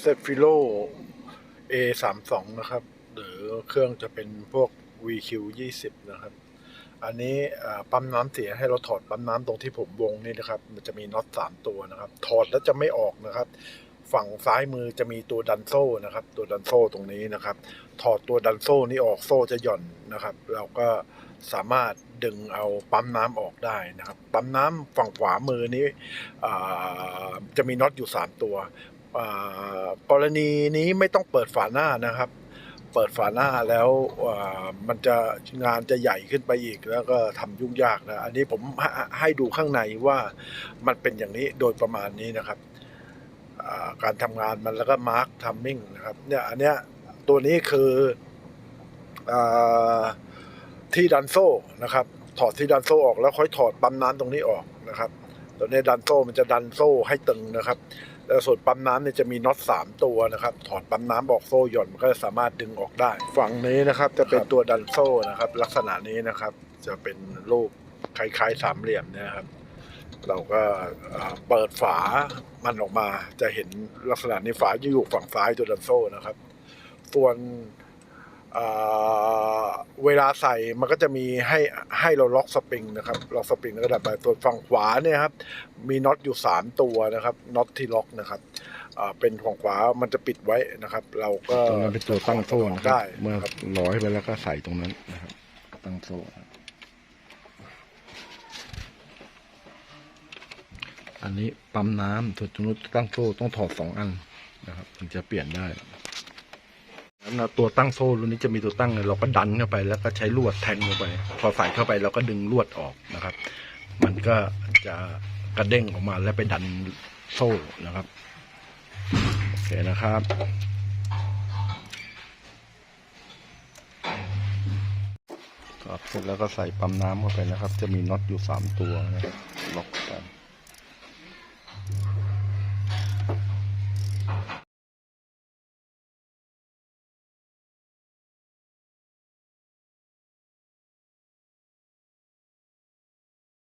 เซฟิโล A32 นะครับ หรือเครื่องจะเป็นพวก VQ20 นะครับ อันนี้ปั๊มน้ำเสียให้เราถอดปั๊มน้ำตรงที่ผมวงนี่นะครับ มันจะมีน็อตสามตัวนะครับ ถอดแล้วจะไม่ออกนะครับ ฝั่งซ้ายมือจะมีตัวดันโซ่นะครับ ตัวดันโซ่ตรงนี้นะครับ ถอดตัวดันโซ่นี้ออกโซ่จะหย่อนนะครับ เราก็สามารถดึงเอาปั๊มน้ำออกได้นะครับ ปั๊มน้ำฝั่งขวามือนี้จะมีน็อตอยู่สามตัว กรณีนี้ไม่ต้องเปิดฝาหน้านะครับ เปิดฝาหน้าแล้วมันจะงานจะใหญ่ขึ้นไปอีกแล้วก็ทำยุ่งยากนะอันนี้ผมให้ดูข้างในว่ามันเป็นอย่างนี้โดยประมาณนี้นะครับการทำงานมันแล้วก็มาร์คทัมมิ่งนะครับเนี่ยอันเนี้ยตัวนี้คืออที่ดันโซ่นะครับ ถอดที่ดันโซ่ออกแล้วค่อยถอดปั๊มน้ำตรงนี้ออกนะครับ ตัวนี้ดันโซ่มันจะดันโซ่ให้ตึงนะครับ แล้วส่วนปั๊มน้ำเนี่ยจะมีน็อตสามตัวนะครับ ถอดปั๊มน้ำออกโซ่หย่อนมันก็จะสามารถดึงออกได้ ฝั่งนี้นะครับจะเป็นตัวดันโซ่นะครับ ลักษณะนี้นะครับ จะเป็นรูปคล้ายๆสามเหลี่ยมเนะครับ เราก็เอ่อเปิดฝามันออกมา จะเห็นลักษณะนี้ฝาจะอยู่ฝั่งซ้ายตัวดันโซ่นะครับ ส่วน เอ่อเวลาใส่มันก็จะมีให้ให้เราล็อกสปริงนะครับล็อกสปริงแล้วก็ดับไปส่วนฝั่งขวาเนี่ยครับมีน็อตอยู่สามตัวนะครับน็อตที่ล็อกนะครับอ่าเป็นฝั่งขวามันจะปิดไว้นะครับ เราก็ตรงนั้นเป็นตัวตั้งโซ่นะครับได้เมื่อครับร้อยไปแล้วก็ใส่ตรงนั้นนะครับ ตั้งโซ่นะครับอันนี้ปั๊มน้ำส่วนตรงนู้นตั้งโซ่ต้องถอดสองอันนะครับ ถึงจะเปลี่ยนได้ แล้นะตัวตั้งโซ่รุ่นนี้จะมีตัวตั้งเนี่ยเราก็ดันเข้าไปแล้วก็ใช้ลวดแทงเข้าไป พอใส่เข้าไปเราก็ดึงลวดออกนะครับ มันก็จะกระเด้งออกมาแล้วไปดันโซ่นะครับโอเคนะครับครับเสร็จแล้วก็ใส่ปั๊มน้ำเข้าไปนะครับ จะมีน็อตอยู่สามตัวนะครับล็อกกัน